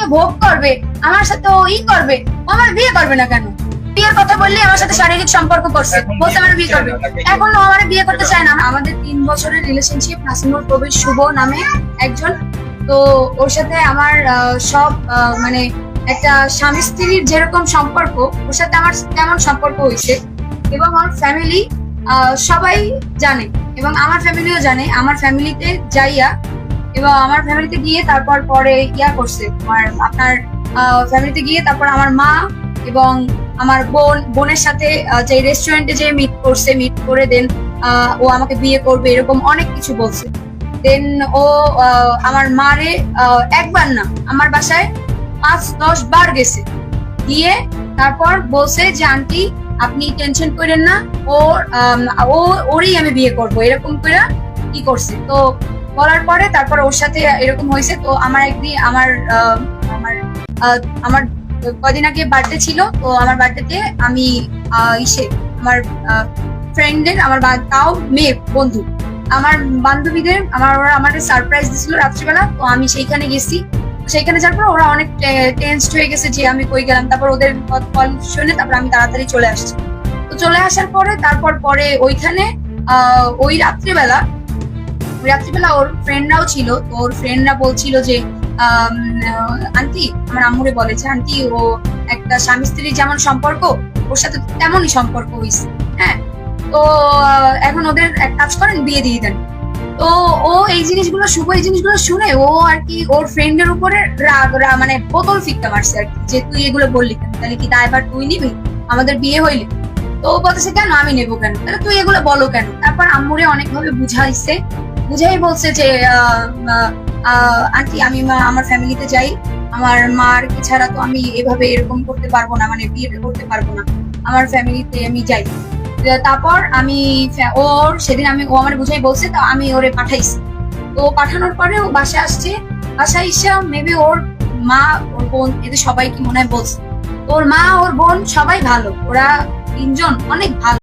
নিয়ে ভোগ করবে আমার সাথে ও ই করবে ও আমার বিয়ে করবে না কেন? বিয়ের কথা বললে আমার সাথে শারীরিক সম্পর্ক করছে বলছে আমার বিয়ে করবে? এখন ও আমার বিয়ে করতে চায় না। আমাদের তিন বছরের রিলেশনশিপ নাসিমুল কবির শুভ নামে একজন। তো ওর সাথে আমার সব মানে একটা স্বামী স্ত্রীর যেরকম সম্পর্ক ওর সাথে আমার তেমন সম্পর্ক হয়েছে। এবং আমার ফ্যামিলি সবাই জানে। এবং আমার ফ্যামিলিও জানে। আমার ফ্যামিলিতে যাইয়া এবং আমার ফ্যামিলিতে গিয়ে তারপর পরে ইয়া করছে আমার আপনার ফ্যামিলিতে গিয়ে তারপর আমার মা এবং আমার বোন, বোনের সাথে যে রেস্টুরেন্টে যে মিট করছে মিট করে দেন ও আমাকে বিয়ে করবে, এরকম অনেক কিছু বলছে। দেন ও আমার মারে একবার না, আমার বাসায় পাঁচ, দশ বার গেছে। গিয়ে তারপর বলছে যে, আন্টি, আপনি টেনশন করেন না, ওর ও, ওরই আমি বিয়ে করব। এরকম করে কি করছে। তো বলার পরে তারপর ওর সাথে এরকম হয়েছে। তো আমার একদিন আমার আমার আমার কদিন আগে বার্থডে ছিল, তো আমার বার্থডেতে আমি ইসে, আমার ফ্রেন্ডের আমার তাও মেয়ে, বন্ধু, আমার বান্ধবীদের, আমার, ওরা আমার সারপ্রাইজ দিছিল রাত্রিবেলা, তো আমি সেইখানে গেছি। সেইখানে যাওয়ার পর ওরা অনেক টেন্সড হয়ে গেছে যে আমি কই গেলাম। তারপর ওদের কল শুনে তারপর আমি তাড়াতাড়ি চলে আসছি। তো চলে আসার পরে, তারপর পরে ওইখানে ওই রাত্রিবেলা রাত্রিবেলা ওর ফ্রেন্ডরাও ছিল, তো ওর ফ্রেন্ডরা বলছিল যে আন্টি, আমার আম্মুরে বলেছে, আন্টি, ও একটা স্বামী স্ত্রীর যেমন সম্পর্ক, ওর সাথে তেমনই সম্পর্ক হয়েছে হ্যাঁ? তো এখন ওদের এক কাজ করেন, বিয়ে দিয়ে দেন। তো ও এই জিনিসগুলো শুভ এই জিনিসগুলো শুনে ও আর কি ওর ফ্রেন্ডের উপরে রাগ, রা- মানে বোতল ফিকটা মারছে আর কি, যে তুই এগুলো বললি কেন? তাহলে কি দায়ভার তুই নিবি? আমাদের বিয়ে হইলে। তো ও বলতেছে, কেন আমি নেব কেন? তাহলে তুই এগুলো বলো কেন? তারপর আম্মুরে অনেকভাবে বুঝাইছে। বুঝাই বলছে যে আন্টি, আমি আমার ফ্যামিলিতে যাই। আমার মার ছাড়া তো আমি এভাবে এরকম করতে পারব না মানে বিয়ে করতে পারব না। আমার ফ্যামিলিতে আমি যাই। তারপর আমি ওর, সেদিন আমি, ও আমার বুঝাই বলছে, তো আমি ওরে পাঠাইছি। তো পাঠানোর পরে ও বাসায় আসছে। বাসায় এসে মেবি ওর মা, ওর বোন এদের সবাইকে মনে হয় বলছে। ওর মা, ওর বোন সবাই ভালো। ওরা তিনজন অনেক ভালো।